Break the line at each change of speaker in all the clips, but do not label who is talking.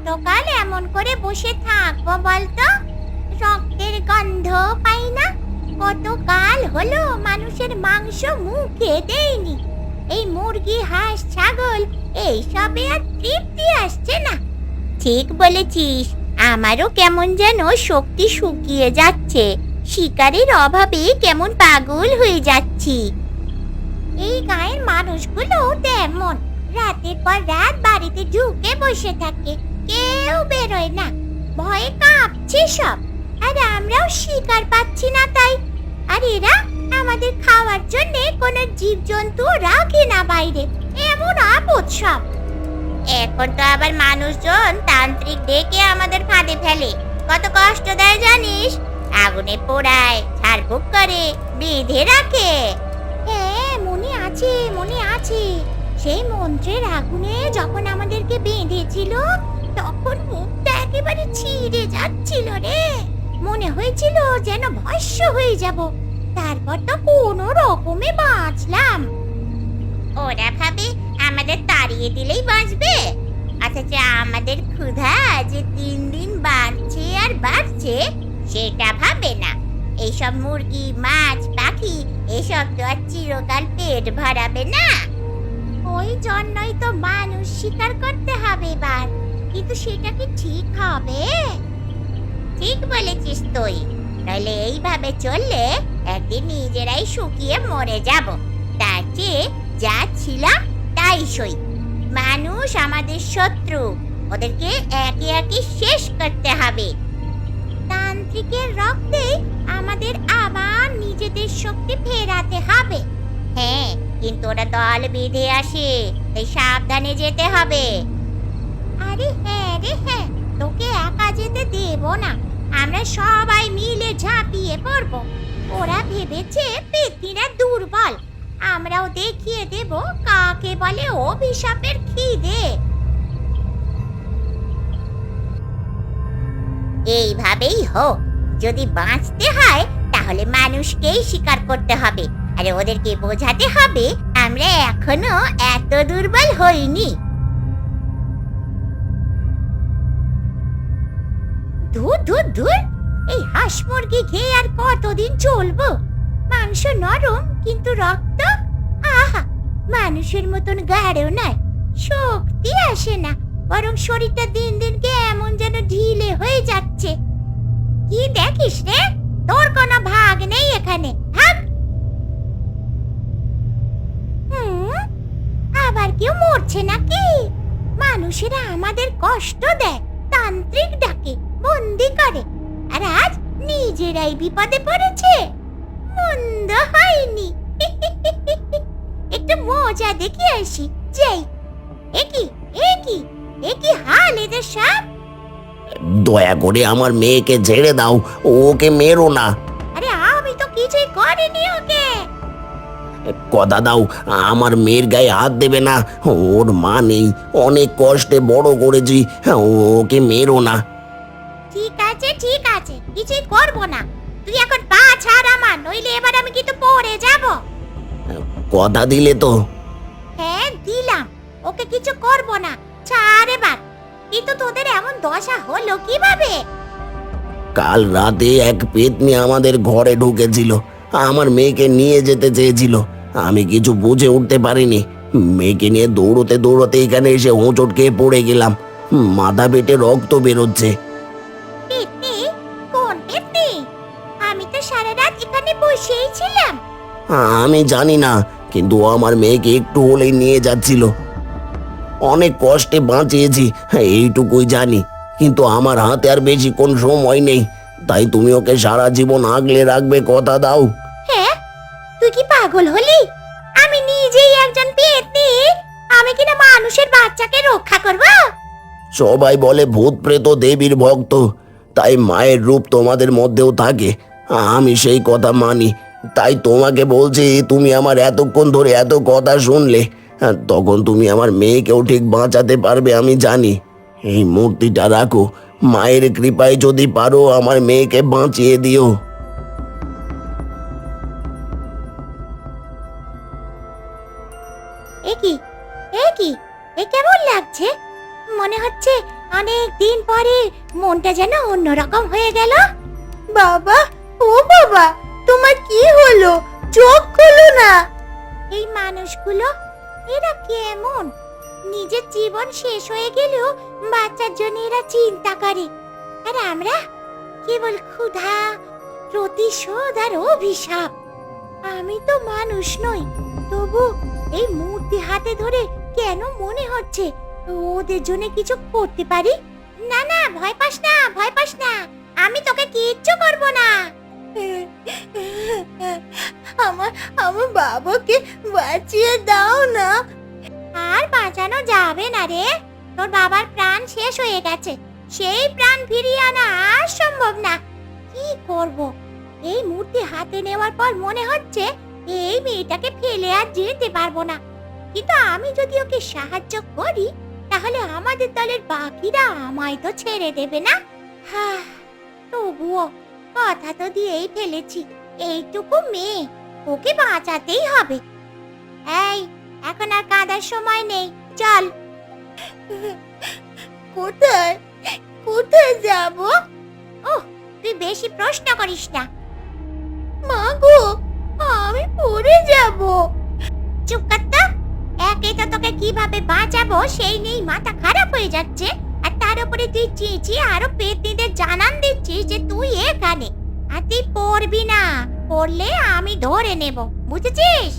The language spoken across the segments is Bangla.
কতকাল এমন করে বসে থাকব বলতো? রক্তের গন্ধ পাই না। কতকাল হলো মানুষের মাংস মুখে দেয়নি এই মুরগি, হাঁস, ছাগল, এইসবে আর তৃপ্তি আসছে না। ঠিক বলেছিস, আমারও কেমন যেন শক্তি শুকিয়ে যাচ্ছে। শিকারের অভাবে কেমন পাগল হয়ে যাচ্ছি। এই গায়ের মানুষগুলো তেমন। রাতের পর রাত বাড়িতে ঢুকে বসে থাকে। কেউ বেরোয় না। ভয়ে কাঁপছে সব। আর আমরাও শিকার পাচ্ছি না তাই। আর এরা আমাদের খাওয়ার জন্য কোনো জীবজন্তু রাখে না বাইরে। এমন আপদ সব। এখন তো আবার মানুষজন তান্ত্রিক ডেকে আমাদের ফাঁদে ফেলে। কত কষ্ট দেয় জানিস? আগুনে পোড়ায়, ঝাড়ফুঁক করে, বেঁধে রাখে। হ্যাঁ মনে আছে মনে আছে। সেই মন্ত্রের আগুনে যখন আমাদেরকে বেঁধেছিল তখন মুখটা একেবারে ছিঁড়ে যাচ্ছিল রে। মনে হয়েছিল যেন ভস্য হয়ে যাব। তারপর তো কোনো রকমে বাঁচলাম। ওরা ভাবে আমাদের তাড়িয়ে দিলেই বাঁচবে। অথচ আমাদের ক্ষুধা যে দিন দিন বাড়ছে আর বাড়ছে, সেটা ভাবে না। এইসব মুরগি, মাছ, পাখি, এসব তো আর চিরকাল পেট ভরাবে না। ওই জন্যই তো মানুষ শিকার করতে হবে এবার। কিন্তু সেটা কি ঠিক হবে? ঠিক বলেছিস তুই। নইলে এইভাবে চললে একদিন নিজেরাই শুকিয়ে মরে যাব। তার চেয়ে যা ছিলাম তাই সই। মানুষ আমাদের শত্রু। ওদেরকে একে একে শেষ করতে হবে। তান্ত্রিকের রক্তে আমাদের আবার নিজেদের শক্তি ফেরাতে হবে। হ্যাঁ কিন্তু ওরা দল বেঁধে আসে, তাই সাবধানে যেতে হবে। আরে হ্যাঁ রে হ্যাঁ তোকে একা যেতে দেব না। আমরা সবাই মিলে ঝাঁপিয়ে পড়ব। ওরা ভেবেছে পেতনিরা দুর্বল। আমরাও দেখিয়ে দেব কাকে বলে অভিশাপের খিদে। এইভাবেই হোক, যদি বাঁচতে হয়, তাহলে মানুষকেই স্বীকার করতে হবে। আর ওদেরকে বোঝাতে হবে, আমরা এখনও এত দুর্বল হইনি। ধুর ধুর ধুর এই হাঁস মুরগি খেয়ে আর কতদিন চলবো? মাংস নরম, কিন্তু রক্ত? আহা, মানুষের মতন গাঢ় নয়, শক্তি আসে না, বরং শরীরটা দিন দিন কেমন যেন ঢিলে হয়ে যাচ্ছে। কি দেখিস রে? তোর কোনো ভাগ নেই এখানে, ভাগ? আবার কেউ মরছে নাকি? মানুষেরা আমাদের কষ্ট দেয় তান্ত্রিক ডাকে বন্দি করে আর আজ নিজেরাই বিপদে পড়েছে। মন্দ হয়নি। একটু মজা দেখে আসি। যাই একই একই একই হাল এদের সব?
দয়া করে আমার মেয়েকে ছেড়ে দাও ওকে মেরো না।
আরে আমি তো কিছুই করিনি ওকে।
কথা দাও আমার মেয়ের গায়ে হাত দেবে না। ওর মা নেই অনেক কষ্টে বড় করেছি ওকে মেরো না।
ঠিক আছে ঠিক আছে কিছুই করব না। তুই এখন পা ছাড় আমার নইলে এবার আমি কিন্তু পড়ে যাব।
কথা দিলে তো।
হ্যাঁ দিলাম। ওকে কিছু করব না। ছাড় এবার। কিন্তু তোদের এমন দশা হলো কীভাবে?
কাল রাতে এক পেতনি আমাদের ঘরে ঢুকেছিল। আমার মেয়েকে নিয়ে যেতে চেয়েছিল। আমি কিছু বুঝে উঠতে পারিনি। মেয়েকে নিয়ে দৌড়তে দৌড়তে এখানে এসে হোঁচট খেয়ে পড়ে গেলাম। মাথা পেটে রক্ত বেরোচ্ছে।
আমি
জানি না কিন্তু ও আমার মেয়েকে একটু হলেই নিয়ে যাচ্ছিল। অনেক কষ্টে বাঁচিয়েছি এইটুকুই জানি কিন্তু আমার হাতে আর বেশি কোন সময় নেই। তাই তুমি ওকে সারা জীবন আগলে রাখবে কথা দাও।
হ্যাঁ? তুই কি পাগল হলি? আমি নিজেই একজন পেতনি। আমি কিনা মানুষের বাচ্চাকে রক্ষা করব?
সবাই বলে ভূত প্রেত দেবীর ভক্ত তাই মায়ের রূপ তোমাদের মধ্যেও থাকে। আমি সেই কথা মানি। তাই তোমাকে বলছি তুমি আমার এতক্ষণ ধরে এত কথা শুনলে হ্যাঁ, তখন তুমি আমার মেয়েকেও ঠিক বাঁচাতে পারবে আমি জানি। এই মূর্তিটা রাখো মায়ের কৃপায় যদি পারো আমার মেয়েকে বাঁচিয়ে দিও।
এ কি? এ কি? এ কেমন লাগছে? মনে হচ্ছে অনেক দিন পরে মনটা যেন অন্যরকম হয়ে গেল। বাবা ও বাবা তোমার কি হলো? চোখ খুলো না। এই মানুষগুলো, এরা কেমন? নিজের জীবন শেষ হয়ে গেলেও বাচ্চার জন্য এরা চিন্তা করে। আর আমরা কেবল ক্ষুধা, প্রতিশোধ আর অভিশাপ। আমি তো মানুষ নই, তবু এই মূর্তি হাতে ধরে কেন মনে হচ্ছে ওদের জন্য কিছু করতে পারি? না না, ভয় পাস না, ভয় পাস না। আমি তোকে কিচ্ছু করব না। আমার আমার বাবাকে বাঁচিয়ে দাও না। আর বাঁচানো যাবে না রে। তোর বাবার প্রাণ শেষ হয়ে গেছে। সেই প্রাণ ফিরিয়ে আনা আর সম্ভব না। কি করব? এই মূর্তি হাতে নেওয়ার পর মনে হচ্ছে এই মেয়েটাকে ফেলে আর যেতে পারব না। কিন্তু আমি যদি ওকে সাহায্য করি, তাহলে আমাদের দলের বাকিরা আমায় তো ছেড়ে দেবে না। হ্যাঁ তবুও কথা তো দিয়েই ফেলেছি। এইটুকু মেয়ে ওকে বাঁচাতেই হবে। এই এখন আর কাঁদার সময় নেই চল। কোথায়? কোথায় যাব? ও তুই বেশি প্রশ্ন করিস না। মা গো আমি পড়ে যাব। চুপ কর তো। একে তো তোকে কীভাবে বাঁচাবো সেই নেই মাথা খারাপ হয়ে যাচ্ছে। তার উপরে তুই চেঁচিয়ে আরও পেতনিদের জানান দিচ্ছিস যে তুই এখানে। আর তুই পড়বি না পড়লে আমি ধরে নেব বুঝেছিস?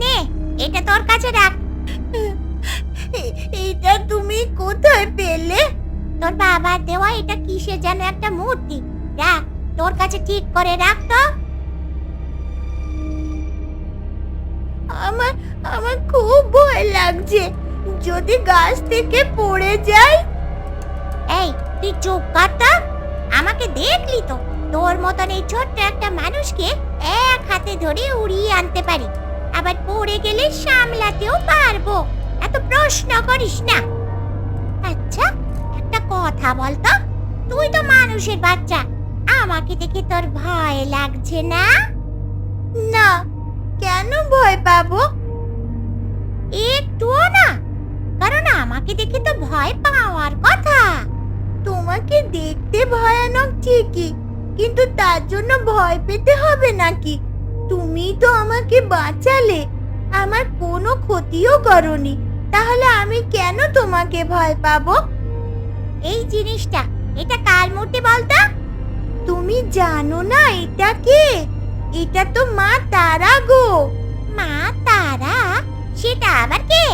নে এটা তোর কাছে রাখ। এটা তুমি কোথায় পেলে? তোর বাবার দেওয়া এটা কিসের যেন একটা মূর্তি? রাখ তোর কাছে ঠিক করে রাখ তো। আমার আমার খুব ভয় লাগছে। যদি গাছ থেকে পড়ে যাই এই তুই চুপ কাটা। আমাকে দেখলি তো? তোর মতন এই ছোট্ট একটা মানুষকে এক হাতে ধরে উড়িয়ে আনতে পারি। আবার পড়ে গেলে সামলাতেও পারব। এত প্রশ্ন করিস না। আচ্ছা একটা কথা বলতো? তুই তো মানুষের বাচ্চা। আমাকে দেখে তোর ভয় লাগছে না? না কেন ভয় পাবো? আমাকে দেখে তো ভয় পাওয়ার কথা। তোমাকে দেখতে ভয়ানক ঠিকই কিন্তু তার জন্য ভয় পেতে হবে নাকি? তুমি তো আমাকে বাঁচালে আমার কোনো ক্ষতিও করনি তাহলে আমি কেন তোমাকে ভয় পাবো? এই জিনিসটা এটা কার মূর্তি বলতো? তুমি জানো না এটা কে? এটা তো মা তারা গো। মা তারা? সেটা আবার কে?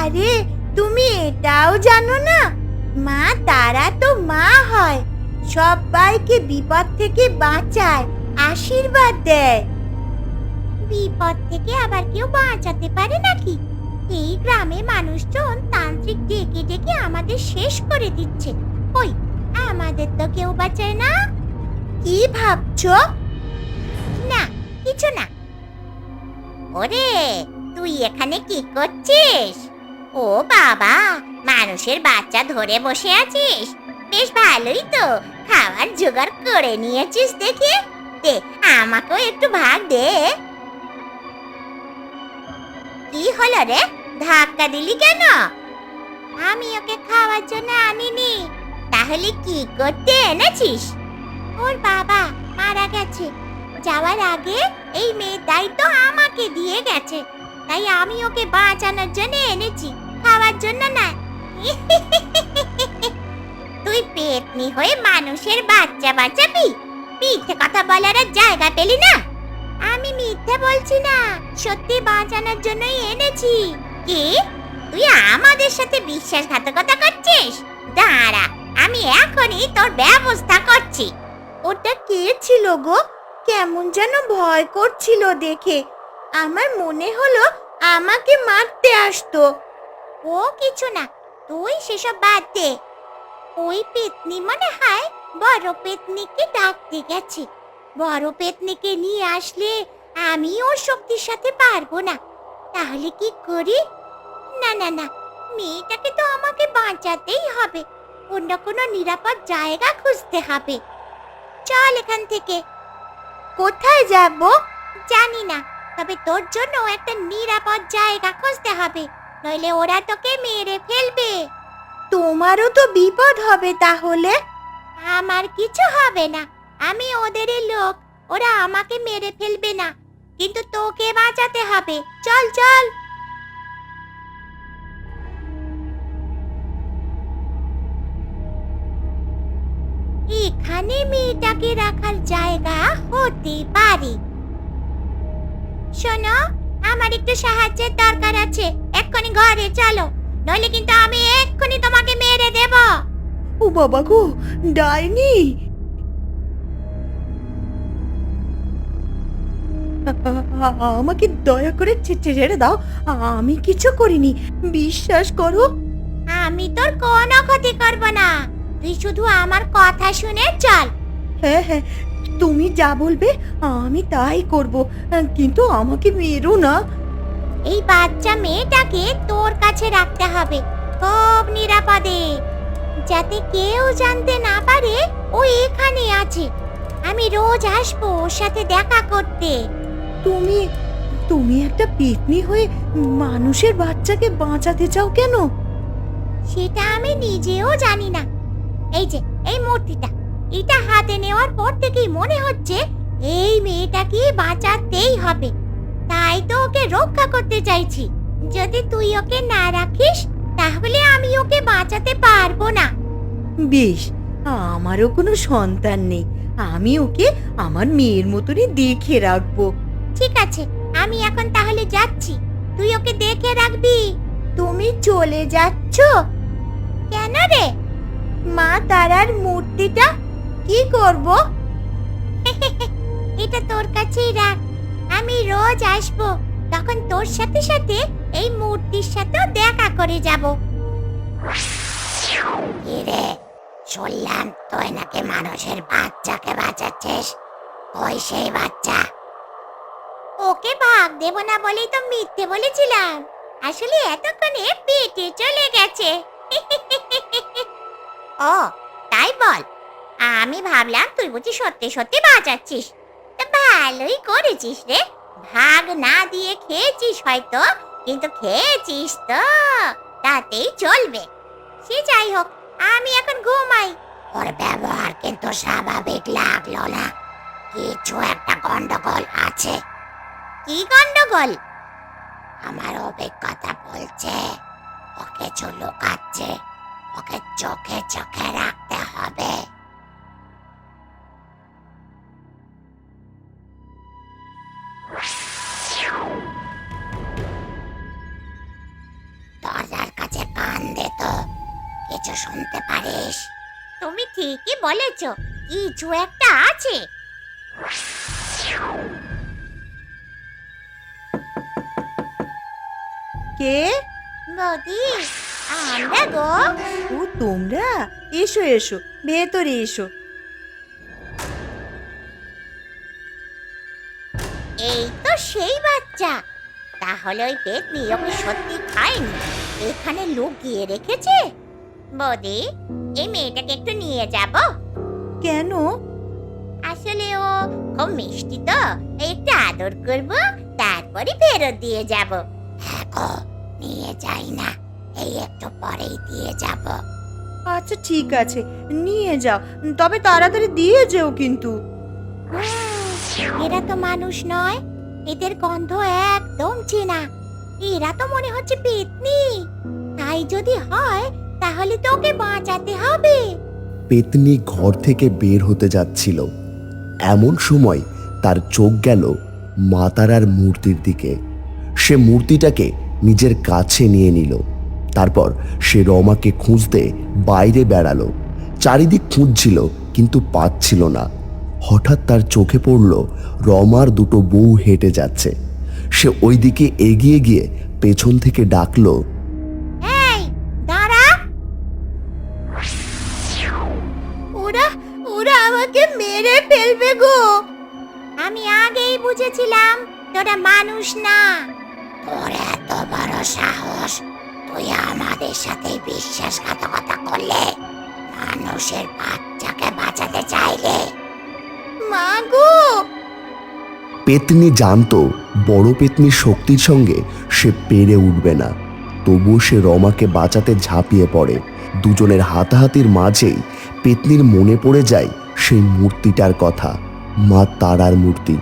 আরে তুমি এটাও জানো না? মা তারা তো মা হয়। সবাইকে বিপদ থেকে বাঁচায় আশীর্বাদ দেয়। বিপদ থেকে আবার কেউ বাঁচাতে পারে নাকি? এই গ্রামে মানুষজন তান্ত্রিক ডেকে ডেকে আমাদের শেষ করে দিচ্ছে। ওই আমাদের তো কেউ বাঁচায় না। কি ভাবছ? না কিছু না। ওরে তুই এখানে কি করছিস? ও বাবা, মানুষের বাচ্চা ধরে বসে আছিস? বেশ ভালোই তো খাবার জোগাড় করে নিয়েছিস দেখি। দে, আমাকেও একটু ভাগ দে। কি হলো রে? ধাক্কা দিলি কেন? আমি ওকে খাওয়ার জন্য আনিনি। তাহলে কি করতে এনেছিস? ওর বাবা মারা গেছে। যাওয়ার আগে এই মেয়ের দায়িত্ব আমাকে দিয়ে গেছে। তাই আমি ওকে বাঁচানোর জন্য এনেছি, খাওয়ার জন্য না। তুই পেতনি হয়ে মানুষের বাচ্চা বাঁচাবি? মিথ্যে কথা বলার আর জায়গা পেলি না? আমি মিথ্যে বলছি না, সত্যি বাঁচানোর জন্যই এনেছি। কি? তুই আমাদের সাথে বিশ্বাসঘাতকতা করছিস? দাঁড়া, আমি এখনই তোর ব্যবস্থা করছি। ওটা কে ছিল গো? কেমন যেন ভয় করছিল দেখে। আমার মনে হলো আমাকে মারতে আসতো। ও কিছু না, তুই সেসব বাদ দে। ওই পেতনি মনে হয় বড় পেতনিকে ডাকতে গেছে। বড় পেতনিকে নিয়ে আসলে আমি ওর শক্তির সাথে পারব না। তাহলে কি করি? না না না, মেয়েটাকে তো আমাকে বাঁচাতেই হবে। অন্য কোনো নিরাপদ জায়গা খুঁজতে হবে। চল এখান থেকে। কোথায় যাব? জানি না। তবে তোর জন্য একটা নিরাপদ জায়গা খুঁজতে হবে নইলে ওরা তোকে মেরে ফেলবে। তোমারও তো বিপদ হবে তাহলে? আমার কিছু হবে না আমি ওদেরই লোক ওরা আমাকে মেরে ফেলবে না কিন্তু তোকে বাঁচাতে হবে চল চল। এখানে মেয়েটাকে রাখার জায়গা হতে পারে। শোনো আমার একটু সাহায্যের দরকার আছে। এক্ষুনি ঘরে চলো নইলে কিন্তু আমি এক্ষুনি তোমাকে মেরে দেব।
ও বাবা গো ডাইনি! আমাকে দয়া করে ছেড়ে দাও আমি কিছু করিনি বিশ্বাস করো।
আমি তোর কোনো ক্ষতি করব না তুই শুধু আমার কথা শুনে চল।
হ্যাঁ হ্যাঁ তুমি যা বলবে আমি তাই করব। কিন্তু আমাকে মেরো না।
এই বাচ্চা মেয়েটাকে তোর কাছে রাখতে হবে খুব নিরাপদে। যাতে কেউ জানতে না পারে ও এখানে আছে। আমি রোজ আসব ওর সাথে দেখা করতে।
তুমি তুমি একটা পেতনি হয়ে মানুষের বাচ্চাকে বাঁচাতে চাও কেন?
সেটা আমি নিজেও জানি না। এই যে এই মূর্তিটা। এটা হাতে নেওয়ার পর থেকেই মনে হচ্ছে এই মেয়েটাকে বাঁচাতেই হবে। তাই তো ওকে রক্ষা করতে চাইছি। যদি তুই ওকে না রাখিস তাহলে আমি ওকে বাঁচাতে পারব না।
বেশ আমারও কোনো সন্তান নেই। আমি ওকে আমার মেয়ের মতনই দেখে রাখব।
ঠিক আছে আমি এখন তাহলে যাচ্ছি। তুই ওকে দেখে রাখবি। তুমি চলে যাচ্ছ? কেন রে? মা তারার মূর্তিটা কি করব? এটা তোর কাছেই রাখ। আমি রোজ আসব। তখন তোর সাথে সাথে এই মূর্তির সাথেও দেখা করে যাব। রে? শুনলাম তুই নাকি মানুষের বাচ্চাকে বাঁচাচ্ছিস। ওই সেই বাচ্চা। ওকে ভাগ দেব না বলেই তো মিথ্যে বলেছিলাম। আসলে এতক্ষণে পেটে চলে গেছে। ও তাই বল। আমি ভাবলাম তুই বুঝি সত্যি সত্যি বাঁচাচ্ছিস ভালোই করেছিস রে। ভাগ না দিয়ে খেয়েছিস হয়তো, কিন্তু খেয়েছিস তো। তাতেই চলবে। সে যাই হোক, আমি এখন ঘুমাই। ওর ব্যবহার কিন্তু স্বাভাবিক লাগল না। কিছু একটা গন্ডগোল আছে। কি গন্ডগোল? আমার অভিজ্ঞতা বলছে ও কিছু লুকাচ্ছে, ওকে চোখে চোখে রাখতে হবে। তো কিছু শুনতে পারিস? তুমি ঠিকই বলেছ কিছু একটা আছে।
কে?
বৌদি আমরা গো।
ও তোমরা? এসো এসো ভেতরে এসো।
এই তো সেই বাচ্চা। তাহলে ওই পেতনি ওকে সত্যি খায়নি এখানে লুকিয়ে রেখেছে? বৌদি এই মেয়েটাকে একটু নিয়ে যাব।
কেন?
আসলে ও খুব মিষ্টি তো একটু আদর করব তারপরে ফেরত দিয়ে যাব। দেখো নিয়ে যাই না এই একটু পরেই দিয়ে যাব।
আচ্ছা ঠিক আছে নিয়ে যাও তবে তাড়াতাড়ি দিয়ে যেও কিন্তু।
এরা তো মানুষ নয় এদের গন্ধ একদম চেনা। এরা তো মনে হচ্ছে পেতনি। তাই যদি হয়, তাহলে তো ওকে বাঁচাতে হবে।
পেতনি ঘর থেকে বের হতে যাচ্ছিল। এমন সময় তার চোখ গেল মাতারার মূর্তির দিকে। সে মূর্তিটাকে নিজের কাছে নিয়ে নিল। তারপর সে রমাকে খুঁজতে বাইরে বেড়ালো। চারিদিক খুঁজছিল, কিন্তু পাচ্ছিল না। হঠাৎ তার চোখে পড়ল রমার দুটো বউ হেঁটে যাচ্ছে। সে ওইদিকে এগিয়ে গিয়ে পেছন থেকে ডাকলো
এই দাঁড়া। ওরা ওরা আমাকে মেরে ফেলবে গো। আমি আগেই বুঝেছিলাম তোরা মানুষ না। তোর এত বড় সাহস তুই আমাদের সাথে বিশ্বাসঘাতকতা করলে মানুষের বাচ্চাকে বাঁচাতে চাইলে? মা গো
পেতনি জানতো বড় পেতনির শক্তির সঙ্গে সে পেরে উঠবে না। তবুও সে রমাকে বাঁচাতে ঝাঁপিয়ে পড়ে। দুজনের হাতাহাতির মাঝেই পেতনির মনে পড়ে যায় সেই মূর্তিটার কথা, মা তারার মূর্তি,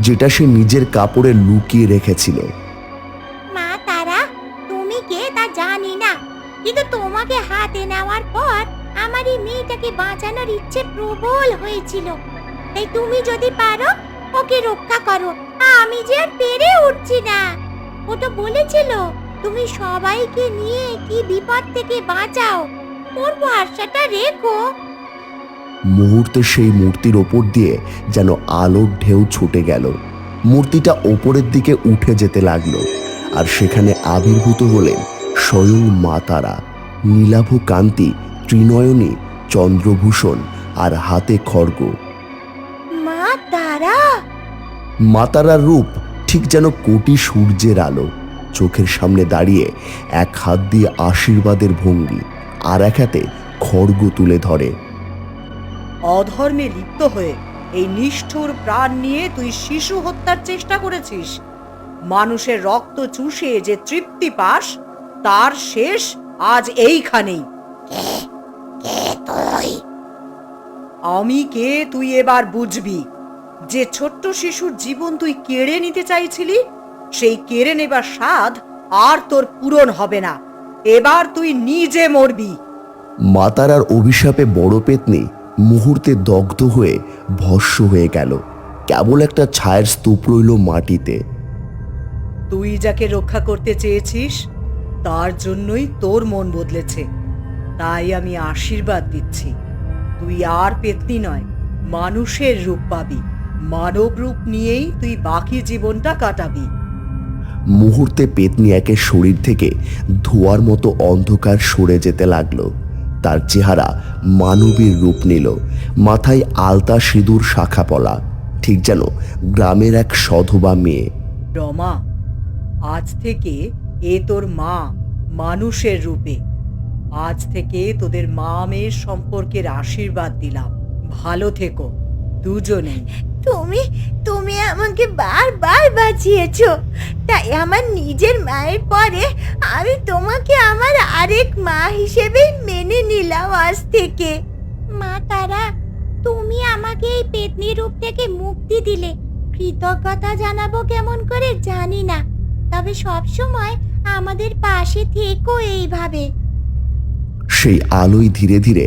যেটা সে নিজের কাপড়ে লুকিয়ে রেখেছিল।
মা তারা, তুমি কে তা জানি না। কিন্তু তোমাকে হাতে নেওয়ার পর আমার এই মেয়েটাকে বাঁচানোর ইচ্ছে প্রবল হয়েছিল। তাই তুমি যদি পারো ওকে রক্ষা করো। আমি যে আর পেরে উঠছি না। ও তো বলেছিল, তুমি সবাইকে নিয়ে কি বিপদ থেকে বাঁচাও? ওর ভরসাটা রেখো।
মুহূর্তে সেই মূর্তির ওপর দিয়ে যেন আলোর ঢেউ ছুটে গেল। মূর্তিটা ওপরের দিকে উঠে যেতে লাগল আর সেখানে আবির্ভূত হলেন স্বয়ং মা তারা নীলাভ কান্তি, ত্রিনয়নী, চন্দ্রভূষণ আর হাতে খড়গ।
তারা
মাতারার রূপ ঠিক যেন কোটি সূর্যের আলো চোখের সামনে দাঁড়িয়ে এক হাত দিয়ে আশীর্বাদের ভঙ্গি আর এক হাতে খড়গ তুলে ধরে
অধর্মে লিপ্ত হয়ে এই নিষ্ঠুর প্রাণ নিয়ে তুই শিশু হত্যার চেষ্টা করেছিস মানুষের রক্ত চুষে যে তৃপ্তি পাস তার শেষ আজ এইখানেই আমি কে তুই এবার বুঝবি যে ছোট্ট শিশুর জীবন তুই কেড়ে নিতে চাইছিলি সেই কেড়ে নেবার স্বাদ আর তোর পূরণ হবে না। এবার তুই নিজে মরবি।
মাতারার অভিশাপে বড় পেতনি মুহূর্তে দগ্ধ হয়ে ভস্য হয়ে গেল। কেবল একটা ছায়ের স্তূপ রইল মাটিতে।
তুই যাকে রক্ষা করতে চেয়েছিস তার জন্যই তোর মন বদলেছে। তাই আমি আশীর্বাদ দিচ্ছি। তুই আর পেতনি নয় মানুষের রূপ পাবি। মানব রূপ নিয়েই তুই বাকি জীবনটা কাটাবি।
মুহূর্তে পেতনি একের শরীর থেকে ধোয়ার মতো অন্ধকার সরে যেতে লাগল। তার চেহারা মানবীর রূপ নিল মাথায় আলতা সিঁদুর শাখা পলা ঠিক যেন গ্রামের এক সধবা মেয়ে।
রমা আজ থেকে এ তোর মা মানুষের রূপে। আজ থেকে তোদের মা মেয়ের সম্পর্কের আশীর্বাদ দিলাম। ভালো থেকো দুজনেই।
তুমি তুমি আমাকে বারবার বাঁচিয়েছো। তাই আমার নিজের মায়ের পরে আমি তোমাকে আমার আরেক মা হিসেবে মেনে নিলাম আজ থেকে। মা তারা তুমি আমাকে এই পেতনি রূপ থেকে মুক্তি দিলে। কৃতজ্ঞতা জানাব কেমন করে জানি না তবে সব সময় আমাদের পাশে থেকো এইভাবে।
সেই আলোয় ধীরে ধীরে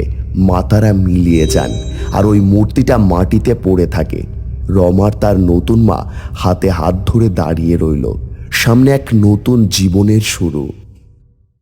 মাতারা মিলিয়ে যান আর ওই মূর্তিটা মাটিতে পড়ে থাকে। রমার তার নতুন মা হাতে হাত ধরে দাঁড়িয়ে রইল। সামনে এক নতুন জীবনের শুরু।